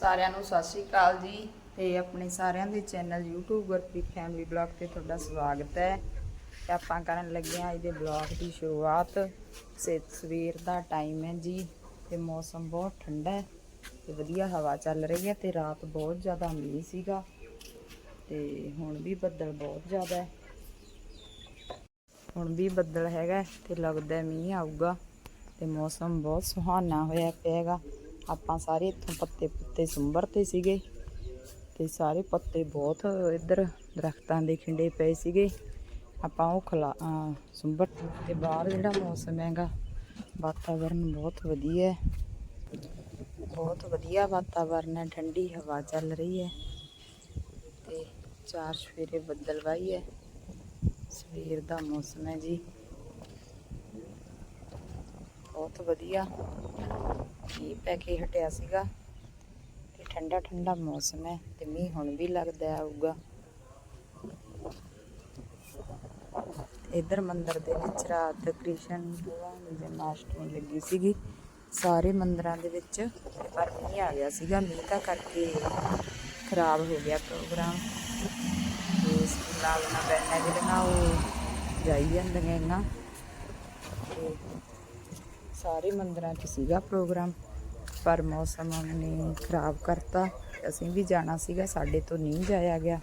ਸਾਰਿਆਂ ਨੂੰ ਸਤਿ ਸ਼੍ਰੀ ਅਕਾਲ ਜੀ ਤੇ ਆਪਣੇ ਸਾਰਿਆਂ ਦੇ channel YouTube Gurpreet family blog ਤੇ ਤੁਹਾਡਾ ਸਵਾਗਤ ਹੈ। ਤੇ ਆਪਾਂ ਕਰਨ ਲੱਗੇ ਹਾਂ ਇਹਦੇ ਬਲੌਗ ਦੀ ਸ਼ੁਰੂਆਤ। ਸੇ ਸਵੇਰ ਦਾ ਟਾਈਮ ਹੈ ਜੀ ਤੇ ਮੌਸਮ ਬਹੁਤ ਠੰਡਾ ਹੈ ਤੇ ਵਧੀਆ ਹਵਾ ਚੱਲ ਰਹੀ ਹੈ ਤੇ ਰਾਤ ਬਹੁਤ ਜ਼ਿਆਦਾ ਮੀਂਹ ਸੀਗਾ ਤੇ ਹੁਣ ਵੀ ਬੱਦਲ ਬਹੁਤ ਜ਼ਿਆਦਾ ਹੈ। ਹੁਣ ਵੀ ਬੱਦਲ ਹੈਗਾ ਤੇ ਲੱਗਦਾ ਮੀਂਹ ਆਊਗਾ ਤੇ ਮੌਸਮ ਬਹੁਤ ਸੁਹਾਨਾ ਹੋਇਆ ਪਿਆ ਆਪਾਂ ਸਾਰੇ ਇੱਥੋਂ ਪੱਤੇ ਪੁੱਤੇ ਸੁੰਬਰ ਤੇ ਸੀਗੇ ਤੇ ਸਾਰੇ ਪੱਤੇ ਬਹੁਤ ਇੱਧਰ ਦਰਖਤਾਂ ਦੇ ਖਿੰਡੇ ਪਏ ਸੀਗੇ। ਆਪਾਂ ਉਹ ਖਲਾ ਸੁੰਬਰ ਤੇ ਬਾਹਰ ਜਿਹੜਾ ਮੌਸਮ ਹੈਗਾ, ਵਾਤਾਵਰਨ ਬਹੁਤ ਵਧੀਆ ਹੈ। ਬਹੁਤ ਵਧੀਆ ਵਾਤਾਵਰਨ ਹੈ, ਠੰਡੀ ਹਵਾ ਚੱਲ ਰਹੀ ਹੈ ਤੇ ਚਾਰ ਸਵੇਰੇ ਬੱਦਲਵਾਈ ਹੈ। ਸਵੇਰ ਦਾ ਮੌਸਮ ਹੈ ਜੀ। ਬਹੁਤ ਵਧੀਆ। ਮੀਂਹ ਪੈ ਕੇ ਹਟਿਆ ਸੀਗਾ ਤੇ ਠੰਡਾ ਠੰਡਾ ਮੌਸਮ ਹੈ ਤੇ ਮੀਂਹ ਹੁਣ ਵੀ ਲੱਗਦਾ ਆਊਗਾ। ਇਧਰ ਮੰਦਰ ਦੇ ਵਿੱਚ ਰਾਤ ਕ੍ਰਿਸ਼ਨ ਭਗਵਾਨ ਦੀ ਜਨਮਾਸ਼ਟਮੀ ਲੱਗੀ ਸੀਗੀ। ਸਾਰੇ ਮੰਦਰਾਂ ਦੇ ਵਿੱਚ ਪਰ ਮੀਂਹ ਆ ਗਿਆ ਸੀਗਾ। ਮੀਂਹ ਦਾ ਕਰਕੇ ਖਰਾਬ ਹੋ ਗਿਆ ਪ੍ਰੋਗਰਾਮ। ਤੇ ਸਕੂਲਾਂ ਵਾਲੀਆਂ ਬੈਠਾ ਜਿਹੜੀਆਂ ਉਹ ਜਾਈ ਜਾਂਦੀਆਂ ਇਹਨਾਂ ਤੇ ਸਾਰੇ ਮੰਦਰਾਂ 'ਚ ਸੀਗਾ ਪ੍ਰੋਗਰਾਮ, ਪਰ ਮੌਸਮ ਨੇ ਖਰਾਬ ਕਰਤਾ। ਅਸੀਂ ਵੀ ਜਾਣਾ ਸੀਗਾ, ਸਾਡੇ ਤੋਂ ਨਹੀਂ ਜਾਇਆ ਗਿਆ।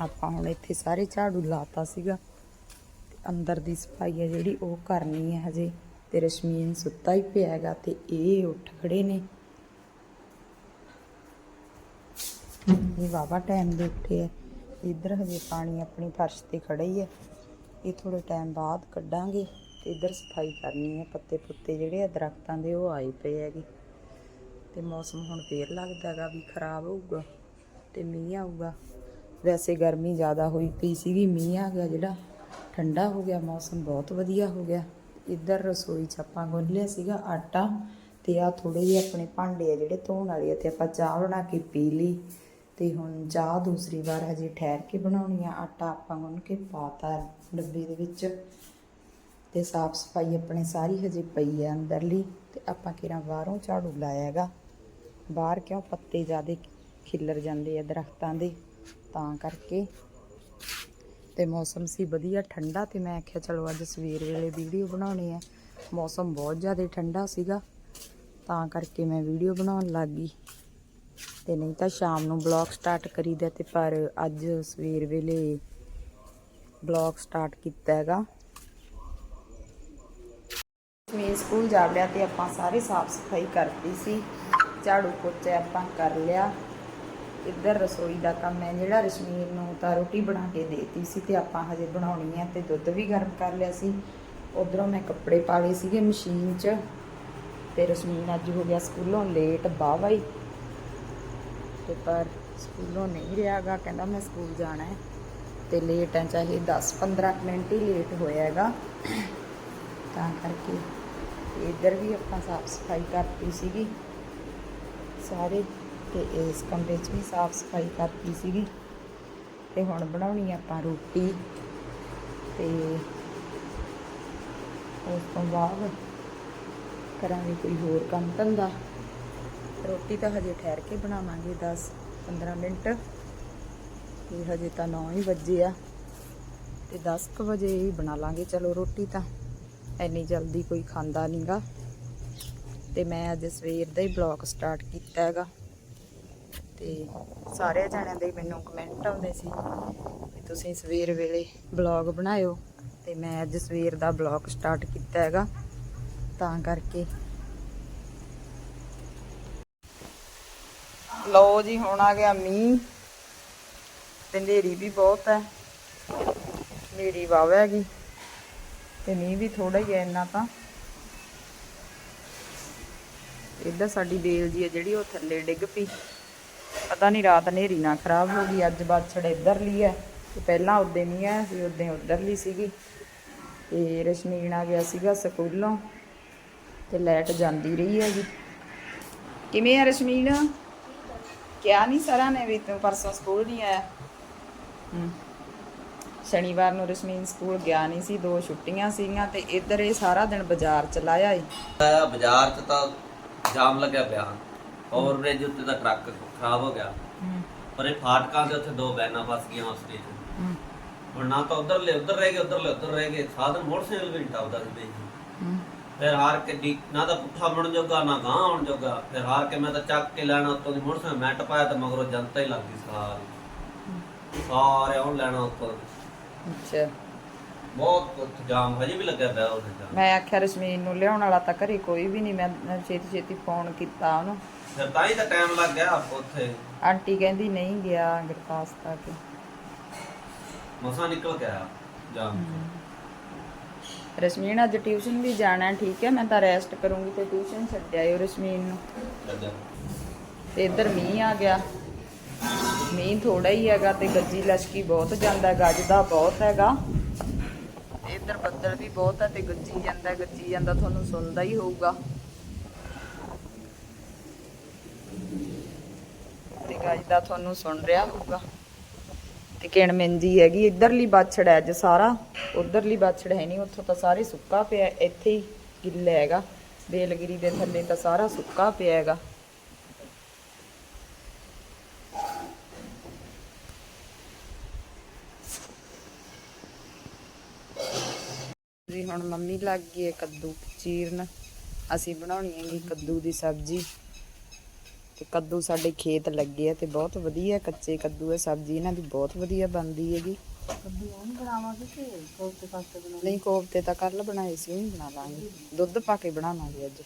ਆਪਾਂ ਹੁਣ ਇੱਥੇ ਸਾਰੇ ਝਾੜੂ ਲਾਤਾ ਸੀਗਾ। ਅੰਦਰ ਦੀ ਸਫ਼ਾਈ ਹੈ ਜਿਹੜੀ, ਉਹ ਕਰਨੀ ਹੈ ਹਜੇ। ਤੇ ਰਸ਼ਮੀਨ ਸੁੱਤਾ ਹੀ ਪਿਆ ਹੈਗਾ ਤੇ ਇਹ ਉੱਠ ਖੜੇ ਨੇ। ਇਹ ਵਾਵਾ ਟਾਈਮ ਦੇ ਉੱਠੇ ਹੈ ਇੱਧਰ ਹਜੇ ਪਾਣੀ ਆਪਣੀ ਫਰਸ਼ ਤੇ ਖੜਾ ਹੀ ਹੈ ਇਹ ਥੋੜੇ ਟਾਈਮ ਬਾਅਦ ਕੱਢਾਂਗੇ। ਤੇ ਇੱਧਰ ਸਫ਼ਾਈ ਕਰਨੀ ਹੈ, ਪੱਤੇ ਪੁੱਤੇ ਜਿਹੜੇ ਆ ਦਰਖਤਾਂ ਦੇ ਉਹ ਆਏ ਪਏ ਹੈਗੇ। ਤੇ ਮੌਸਮ ਹੁਣ ਫੇਰ ਲੱਗਦਾ ਹੈਗਾ ਵੀ ਖਰਾਬ ਹੋਊਗਾ ਤੇ ਮੀਂਹ ਆਊਗਾ। ਵੈਸੇ ਗਰਮੀ ਜ਼ਿਆਦਾ ਹੋਈ ਪਈ ਸੀਗੀ, ਮੀਂਹ ਆ ਗਿਆ ਜਿਹੜਾ, ਠੰਡਾ ਹੋ ਗਿਆ, ਮੌਸਮ ਬਹੁਤ ਵਧੀਆ ਹੋ ਗਿਆ। ਇੱਧਰ ਰਸੋਈ 'ਚ ਆਪਾਂ ਗੁੰਨ ਲਿਆ ਸੀਗਾ ਆਟਾ ਤੇ ਆ ਥੋੜੇ ਜਿਹੇ ਆਪਣੇ ਭਾਂਡੇ ਆ ਜਿਹੜੇ ਧੋਣ ਵਾਲੇ ਆ ਤੇ ਆਪਾਂ ਚਾਹ ਬਣਾ ਕੇ ਪੀ ਲਈ। ਤੇ ਹੁਣ ਚਾਹ ਦੂਸਰੀ ਵਾਰ ਹਜੇ ਠਹਿਰ ਕੇ ਬਣਾਉਣੀ ਆ, ਆਟਾ ਆਪਾਂ ਗੁੰਨ ਕੇ ਪਾਤਾ ਡੱਬੇ ਦੇ ਵਿੱਚ। ਤੇ ਸਾਫ਼ ਸਫ਼ਾਈ ਆਪਣੇ ਸਾਰੀ ਹਜੇ ਪਈ ਹੈ ਅੰਦਰਲੀ ਤੇ ਆਪਾਂ ਕਿਰਾਂ ਬਾਹਰੋਂ ਝਾੜੂ ਲਾਇਆ ਹੈਗਾ ਬਾਹਰ ਕਿਉਂ ਪੱਤੇ ਜ਼ਿਆਦੇ ਖਿੱਲਰ ਜਾਂਦੇ ਆ ਦਰਖਤਾਂ ਦੇ? ਤਾਂ ਕਰਕੇ। ਤੇ ਮੌਸਮ ਸੀ ਵਧੀਆ ਠੰਡਾ ਤੇ ਮੈਂ ਆਖਿਆ ਚਲੋ ਅੱਜ ਸਵੇਰ ਵੇਲੇ ਵੀਡੀਓ ਬਣਾਉਣੀ ਹੈ। ਮੌਸਮ ਬਹੁਤ ਜ਼ਿਆਦਾ ਠੰਡਾ ਸੀਗਾ। ਤਾਂ ਕਰਕੇ ਮੈਂ ਵੀਡੀਓ ਬਣਾਉਣ ਲੱਗ ਗਈ। ਤੇ ਨਹੀਂ ਤਾਂ ਸ਼ਾਮ ਨੂੰ ਬਲੌਗ ਸਟਾਰਟ ਕਰੀਦਾ ਤੇ ਪਰ ਅੱਜ ਸਵੇਰ ਵੇਲੇ ਬਲੌਗ ਸਟਾਰਟ ਕੀਤਾ ਹੈਗਾ ਮੈਂ ਸਕੂਲ ਜਾ ਲਿਆ ਤੇ ਆਪਾਂ ਸਾਰੇ ਸਾਫ਼ ਸਫ਼ਾਈ ਕਰਤੀ ਸੀ। ਝਾੜੂ ਪੋਚੇ ਆਪਾਂ ਕਰ ਲਿਆ। ਇੱਧਰ ਰਸੋਈ ਦਾ ਕੰਮ ਹੈ, ਜਿਹੜਾ ਰਸ਼ਮੀਰ ਨੂੰ ਤਾਂ ਰੋਟੀ ਬਣਾ ਕੇ ਦੇਤੀ ਸੀ ਤੇ ਆਪਾਂ ਹਜੇ ਬਣਾਉਣੀ ਹੈ ਤੇ ਦੁੱਧ ਵੀ ਗਰਮ ਕਰ ਲਿਆ ਸੀ। ਉਧਰੋਂ ਮੈਂ ਕੱਪੜੇ ਪਾ ਲਏ ਸੀਗੇ ਮਸ਼ੀਨ 'ਚ ਤੇ ਰਸ਼ਮੀਨ ਅੱਜ ਹੋ ਗਿਆ ਸਕੂਲੋਂ ਲੇਟ ਬਾਵਾਈ ਤੇ ਪਰ ਸਕੂਲੋਂ ਨਹੀਂ ਰਿਹਾਗਾ, ਕਹਿੰਦਾ ਮੈਂ ਸਕੂਲ ਜਾਣਾ ਹੈ ਤੇ ਲੇਟ ਹੈ, ਚਾਹੇ 10-15 ਮਿੰਟ ਹੀ ਲੇਟ ਹੋਇਆ ਹੈਗਾ। ਤਾਂ ਕਰਕੇ ਇੱਧਰ ਵੀ ਆਪਾਂ ਸਾਫ਼ ਸਫ਼ਾਈ ਕਰਤੀ ਸੀਗੀ। ਸਾਰੇ ਤੇ ਇਸ ਕਮਰੇ 'ਚ ਵੀ ਸਾਫ਼ ਸਫ਼ਾਈ ਕਰਤੀ ਸੀਗੀ। ਤੇ ਹੁਣ ਬਣਾਉਣੀ ਆਪਾਂ ਰੋਟੀ ਤੇ ਉਸ ਤੋਂ ਬਾਅਦ ਕਰਾਂਗੇ ਕੋਈ ਹੋਰ ਕੰਮ ਧੰਦਾ। ਰੋਟੀ ਤਾਂ ਹਜੇ ਠਹਿਰ ਕੇ ਬਣਾਵਾਂਗੇ 10 15 ਮਿੰਟ। ਤੇ ਹਜੇ ਤਾਂ 9 ਹੀ ਵੱਜੇ ਆ। ਤੇ 10 ਕੁ ਵਜੇ ਹੀ ਬਣਾ ਲਾਂਗੇ। ਚਲੋ ਰੋਟੀ ਤਾਂ ਇੰਨੀ ਜਲਦੀ ਕੋਈ ਖਾਂਦਾ ਨਹੀਂਗਾ ਤੇ ਮੈਂ ਅੱਜ ਸਵੇਰ ਦਾ ਹੀ ਬਲੌਗ ਸਟਾਰਟ ਕੀਤਾ ਹੈਗਾ। ਤੇ ਸਾਰੇ ਜਣਿਆਂ ਦੇ ਮੈਨੂੰ ਕਮੈਂਟ ਆਉਂਦੇ ਸੀ ਕਿ ਤੁਸੀਂ ਸਵੇਰ ਵੇਲੇ ਬਲੌਗ ਬਣਾਇਓ। ਤੇ ਮੈਂ ਅੱਜ ਸਵੇਰ ਦਾ ਬਲੌਗ ਸਟਾਰਟ ਕੀਤਾ ਹੈਗਾ। ਤਾਂ ਕਰਕੇ। ਲਓ ਜੀ, ਹੁਣ ਆ ਗਿਆ ਮੀਂਹ। ਤੇ ਨੇਰੀ ਵੀ ਬਹੁਤ ਹੈ। ਨੇਰੀ ਵਾਵਾ ਹੈਗੀ। ਤੇ ਮੀਂਹ ਵੀ ਥੋੜਾ ਹੀ ਹੈ ਇੰਨਾ ਤਾਂ। ਇੱਧਰ ਸਾਡੀ ਬੇਲ ਜੀ ਹੈ ਜਿਹੜੀ ਉਹ ਥੱਲੇ ਡਿੱਗ ਪਈ। ਪਤਾ ਨਹੀਂ ਰਾਤ ਹਨੇਰੀ ਨਾ ਖਰਾਬ ਹੋ ਗਈ, ਅੱਜ ਬਾਛੜ ਇੱਧਰ ਲਈ ਹੈ ਤੇ ਪਹਿਲਾਂ ਉੱਦੇ ਨਹੀਂ ਆਇਆ ਸੀ, ਉੱਦੇ ਉੱਧਰ ਲਈ ਸੀਗੀ। ਤੇ ਰਸ਼ਮੀਨ ਆ ਗਿਆ ਸੀਗਾ ਸਕੂਲੋਂ ਤੇ ਲਾਈਟ ਜਾਂਦੀ ਰਹੀ ਹੈਗੀ। ਕਿਵੇਂ ਆ ਰਸ਼ਮੀਨ? ਕਿਹਾ ਨਹੀਂ ਸਰਾਂ ਨੇ ਵੀ ਤੂੰ ਪਰਸੋਂ ਸਕੂਲ ਨਹੀਂ ਆਇਆ? ਹੂੰ। ਸ਼ਨੀਵਾਰ ਨੂੰ ਰਸ਼ਮੀਨ ਸਕੂਲ ਗਿਆ ਨਹੀਂ ਸੀ ਦੋ ਛੁੱਟੀਆਂ ਸੀਗੀਆਂ ਤੇ ਇੱਧਰ ਇਹ ਸਾਰਾ ਦਿਨ ਬਾਜ਼ਾਰ ਚ ਲਾਇਆ ਏ ਆਇਆ ਬਾਜ਼ਾਰ 'ਚ ਤਾਂ ਜਾਮ ਲੱਗਿਆ ਪਿਆ। ਓਵਰਬ੍ਰਿਜ ਉੱਤੇ ਦਾ ਟਰੱਕ ਖਰਾਬ ਹੋ ਗਿਆ। ਪਰ ਇਹ ਫਾਟਕਾਂ ਦੇ ਉੱਥੇ ਦੋ ਬੈਨਾਂ ਫਸ ਗਈਆਂ ਉਸ ਹੂੰ। ਹੁਣ ਨਾ ਤਾਂ ਉਧਰ ਲੈ ਉਧਰ ਰਹਿ ਗਏ ਉਧਰ ਲੈ ਉਧਰ ਰਹਿ ਗਏ। ਸਾਧਨ ਮੋਟਰਸਾਈਕਲ ਵੀ ਟੱਪਦਾ ਸੀ ਬਈ। ਫਿਰ ਹਾਰ ਕੇ ਡੀ ਨਾ ਤਾਂ ਪੁੱਠਾ ਮੁੜਨ ਜੋਗਾ ਨਾ ਗਾਂ ਆਉਣ ਜੋਗਾ। ਫਿਰ ਹਾਰ ਕੇ ਮੈਂ ਤਾਂ ਚੱਕ ਕੇ ਲੈਣਾ ਉੱਤੋਂ ਦੀ ਮੋਟਰਸਾਈਕਲ ਮੈਟ ਪਾਇਆ ਤੇ ਮਗਰੋਂ ਜਨਤਾ ਹੀ ਲੱਗ ਗਈ ਸਾਰੀ। ਸਾਰੇ ਆਉਣ ਲੈਣਾ ਉੱਤੋਂ। ਅੱਛਾ। ਬਹੁਤ ਉੱਥੇ ਜਾਮ ਹਜੇ ਵੀ ਲੱਗਿਆ ਪਿਆ ਉਹਦੇ ਜਾਮ। ਮੈਂ ਆਖਿਆ ਰਸ਼ਮੀਨ ਨੂੰ ਲਿਆਉਣ ਵਾਲਾ ਤਾਂ ਘਰੇ ਕੋਈ ਵੀ ਨਹੀਂ ਮੈਂ ਛੇਤੀ ਛੇਤੀ ਫੋਨ ਕੀਤਾ ਉਹਨੂੰ। ਫਿਰ ਤਾਂ ਹੀ ਤਾਂ ਟਾਈਮ ਲੱਗ ਗਿਆ ਉੱਥੇ। ਆਂਟੀ ਕਹਿੰਦੀ ਨਹੀਂ ਗਿਆ ਗੁਰਦਾਸ ਤੱਕ ਮਸਾਂ ਨਿਕਲ ਗਿਆ ਜਾਮ ਰਸ਼ਮੀਨ ਅੱਜ ਟਿਊਸ਼ਨ ਵੀ ਜਾਣਾ ਠੀਕ ਹੈ? ਮੈਂ ਤਾਂ ਰੈਸਟ ਕਰੂੰਗੀ ਤੇ ਟਿਊਸ਼ਨ ਛੱਡ ਆਇਓ ਰਸ਼ਮੀਨ ਨੂੰ। ਚੱਲ ਤੇ ਇੱਧਰ ਮੀਂਹ ਆ ਗਿਆ। ਮੀਂਹ ਥੋੜਾ ਹੀ ਹੈਗਾ ਤੇ ਗੱਜੀ ਲਸ਼ਕੀ ਬਹੁਤ ਜਾਂਦਾ ਗੱਜਦਾ ਬਹੁਤ ਹੈਗਾ। ਤੇ ਇੱਧਰ ਬੱਦਲ ਵੀ ਬਹੁਤ ਹੈ ਤੇ ਗੱਜੀ ਜਾਂਦਾ ਗੱਜੀ ਜਾਂਦਾ, ਤੁਹਾਨੂੰ ਸੁਣਦਾ ਹੀ ਹੋਊਗਾ। ਤੇ ਗੱਜਦਾ ਤੁਹਾਨੂੰ ਸੁਣ ਰਿਹਾ ਹੋਊਗਾ। ਤੇ ਕਿਣਮਿੰਜੀ ਹੈਗੀ, ਇੱਧਰਲੀ ਬਾਛੜ ਹੈ ਅੱਜ ਸਾਰਾ। ਉਧਰਲੀ ਬਾਛੜ ਹੈ ਨਹੀਂ, ਉੱਥੋਂ ਤਾਂ ਸਾਰੇ ਸੁੱਕਾ ਪਿਆ, ਇੱਥੇ ਹੀ ਗਿੱਲਾ ਹੈਗਾ। ਬੇਲਗਿਰੀ ਦੇ ਥੱਲੇ ਤਾਂ ਸਾਰਾ ਸੁੱਕਾ ਪਿਆ ਹੈਗਾ। ਜੀ ਹੁਣ ਮੰਮੀ ਲੱਗ ਗਈ ਹੈ ਕੱਦੂ ਚੀਰਨ। ਅਸੀਂ ਬਣਾਉਣੀ ਹੈਗੀ ਕੱਦੂ ਦੀ ਸਬਜ਼ੀ। ਤੇ ਕੱਦੂ ਸਾਡੇ ਖੇਤ ਲੱਗੇ ਆ ਤੇ ਬਹੁਤ ਵਧੀਆ ਕੱਚੇ ਕੱਦੂ ਹੈ ਸਬਜ਼ੀ ਇਹਨਾਂ ਦੀ ਬਹੁਤ ਵਧੀਆ ਬਣਦੀ ਹੈਗੀ। ਕੱਦੂ ਉਹਨੂੰ ਬਣਾਵਾਂਗੇ ਕਿ ਕੋਫਤੇ ਪਾਸਤੇ ਬਣਾਵਾਂਗੇ ਨਹੀਂ ਕੋਫਤੇ ਤਾਂ ਕੱਲ ਬਣਾਏ ਸੀ ਉਹ ਬਣਾ ਲਾਂਗੇ। ਦੁੱਧ ਪਾ ਕੇ ਬਣਾਵਾਂਗੇ ਅੱਜ।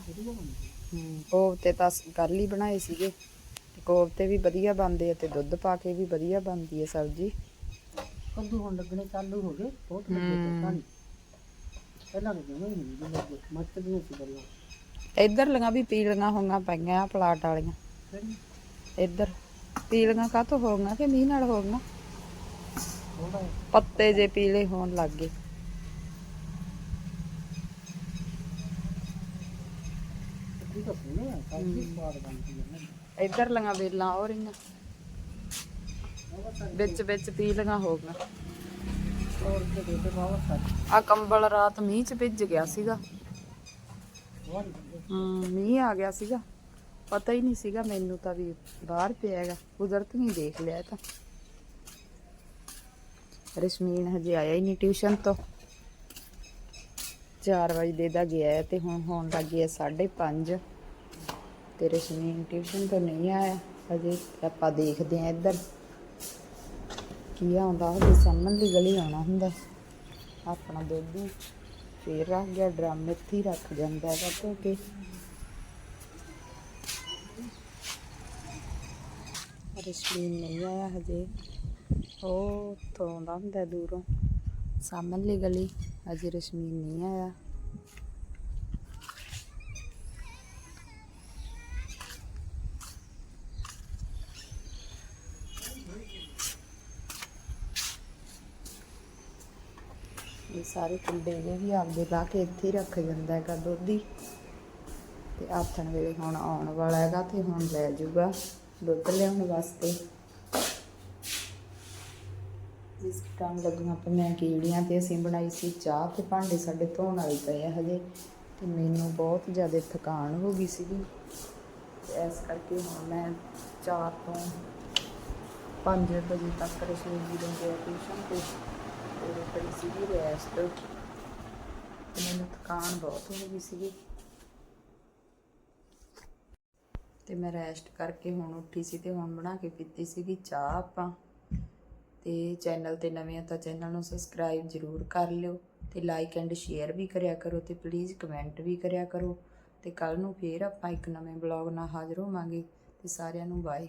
ਵਧੀਆ ਹੂੰ। ਕੋਫਤੇ ਤਾਂ ਕੱਲ ਹੀ ਬਣਾਏ ਸੀਗੇ। ਤੇ ਕੋਫਤੇ ਵੀ ਵਧੀਆ ਬਣਦੇ ਆ ਤੇ ਦੁੱਧ ਪਾ ਕੇ ਵੀ ਵਧੀਆ ਬਣਦੀ ਹੈ ਸਬਜ਼ੀ। ਕੱਦੂ ਹੁਣ ਲੱਗਣੇ ਚਾਲੂ ਹੋ ਗਏ ਬਹੁਤ ਤੇ ਪਾਣੀ ਪਹਿਲਾਂ ਤਾਂ ਜਮਾ ਹੀ ਨਹੀਂ ਲੱਗੇ ਮੱਚ ਦੀਆਂ ਸੀ ਗੱਲਾਂ ਇੱਧਰ ਲੀਆਂ ਵੀ ਪੀਲੀਆਂ ਹੋਈਆਂ ਪਈਆਂ ਆ ਪਲਾਟ ਵਾਲੀਆਂ। ਕਿਹੜੀ? ਇੱਧਰ। ਪੀਲੀਆਂ ਕਾਹਤੋਂ ਹੋ ਗਈਆਂ ਕਿ ਮੀਂਹ ਨਾਲ ਹੋ ਗਈਆਂ? ਥੋੜਾ ਪੱਤੇ ਜੇ ਪੀਲੇ ਹੋਣ ਲੱਗ ਗਏ। ਠੀਕ ਤਾਂ ਸੋਹਣੇ ਆ ਕਾਫੀ ਸਵਾਦ ਬਣਦੀ ਹੈ ਨਾ। ਇੱਧਰ ਲੀਆਂ ਵੇਲਾਂ ਹੋ ਰਹੀਆਂ। ਵਿੱਚ ਵਿੱਚ ਪੀਲੀਆਂ ਹੋ ਗਈਆਂ। ਹੋਰ ਤੇ ਦੇ ਦੇ ਬਾਵਾ ਸਾਡੀ ਆ ਕੰਬਲ ਰਾਤ ਮੀਂਹ ਚ ਭਿੱਜ ਗਿਆ ਸੀਗਾ। ਵਾਹ ਵਧੀਆ ਹੂੰ, ਮੀਂਹ ਆ ਗਿਆ ਸੀਗਾ। ਪਤਾ ਹੀ ਨਹੀਂ ਸੀਗਾ ਮੈਨੂੰ ਤਾਂ ਵੀ ਬਾਹਰ ਪਿਆ ਹੈਗਾ। ਕੁਦਰਤ ਨਹੀਂ ਦੇਖ ਲਿਆ ਇਹ ਤਾਂ। ਰਸ਼ਮੀਨ ਹਜੇ ਆਇਆ ਹੀ ਨਹੀਂ ਟਿਊਸ਼ਨ ਤੋਂ। 4 ਵਜੇ ਦੇ ਦਾ ਗਿਆ ਹੈ ਤੇ ਹੁਣ ਹੋਣ ਲੱਗ ਲੱਗੇ 5:30 ਤੇ ਰਸ਼ਮੀਨ ਟਿਊਸ਼ਨ ਤੋਂ ਨਹੀਂ ਆਇਆ। ਹਜੇ ਆਪਾਂ ਦੇਖਦੇ ਹਾਂ ਇੱਧਰ। ਕੀ ਆਉਂਦਾ? ਉਹਦੇ ਸਾਹਮਣੇ ਗਲੀ ਆਉਣਾ ਹੁੰਦਾ। ਆਪਣਾ ਦੁੱਧ ਫੇਰ ਰੱਖ ਗਿਆ, ਡਰਮ ਇੱਥੇ ਹੀ ਰੱਖ ਜਾਂਦਾ ਹੈਗਾ ਧੋ ਕੇ। ਰਸ਼ਮੀਨ ਨਹੀਂ ਆਇਆ ਹਜੇ। ਉਹ ਤੋਂ ਆਉਂਦਾ ਹੁੰਦਾ ਦੂਰੋਂ। ਸਾਹਮਣੇ ਗਲੀ ਅਜੇ ਰਸ਼ਮੀਨ ਨਹੀਂ ਆਇਆ। ਸਾਰੇ ਕੁੰਡੇ ਜੇ ਵੀ ਆਪਦੇ ਲਾ ਕੇ ਇੱਥੇ ਹੀ ਰੱਖ ਜਾਂਦਾ ਹੈਗਾ ਦੁੱਧੀ ਤੇ ਆਥਣ ਵੇਲੇ ਹੁਣ ਆਉਣ ਵਾਲਾ ਹੈਗਾ ਤੇ ਹੁਣ ਲੈ ਜਾਊਗਾ ਦੁੱਧ ਲਿਆਉਣ ਵਾਸਤੇ। ਜਿਸ ਟਾਈਮ ਲੱਗੀਆਂ ਪਈਆਂ ਕੀੜੀਆਂ ਤੇ ਅਸੀਂ ਬਣਾਈ ਸੀ ਚਾਹ ਤੇ ਭਾਂਡੇ ਸਾਡੇ ਧੋਣ ਵਾਲੇ ਪਏ ਆ ਹਜੇ। ਤੇ ਮੈਨੂੰ ਬਹੁਤ ਜ਼ਿਆਦਾ ਥਕਾਨ ਹੋ ਗਈ ਸੀਗੀ। ਇਸ ਕਰਕੇ ਹੁਣ ਮੈਂ 4 ਤੋਂ 5 ਵਜੇ ਤੱਕ ਰਸੋਈ ਦੀ ਦਿੰਦੇ ਟਿਊਸ਼ਨ ਤੇ ਤੇ ਕਰੀ ਸੀਗੀ ਰੈਸਟ ਤੇ। ਮੈਨੂੰ ਥਕਾਨ ਬਹੁਤ ਹੋ ਗਈ ਸੀਗੀ। ਤੇ ਮੈਂ ਰੈਸਟ ਕਰਕੇ ਹੁਣ ਉੱਠੀ ਸੀ ਤੇ ਹੁਣ ਬਣਾ ਕੇ ਪੀਤੀ ਸੀਗੀ ਚਾਹ ਆਪਾਂ। ਤੇ ਚੈਨਲ ਤੇ ਨਵੇਂ ਆ ਤਾਂ ਚੈਨਲ ਨੂੰ ਸਬਸਕ੍ਰਾਈਬ ਜ਼ਰੂਰ ਕਰ ਲਿਓ ਤੇ ਲਾਈਕ ਐਂਡ ਸ਼ੇਅਰ ਵੀ ਕਰਿਆ ਕਰੋ ਤੇ ਪਲੀਜ਼ ਕਮੈਂਟ ਵੀ ਕਰਿਆ ਕਰੋ। ਤੇ ਕੱਲ ਨੂੰ ਫੇਰ ਆਪਾਂ ਇੱਕ ਨਵੇਂ ਬਲੌਗ ਨਾਲ ਹਾਜ਼ਰ ਹੋਵਾਂਗੇ। ਤੇ ਸਾਰਿਆਂ ਨੂੰ ਬਾਏ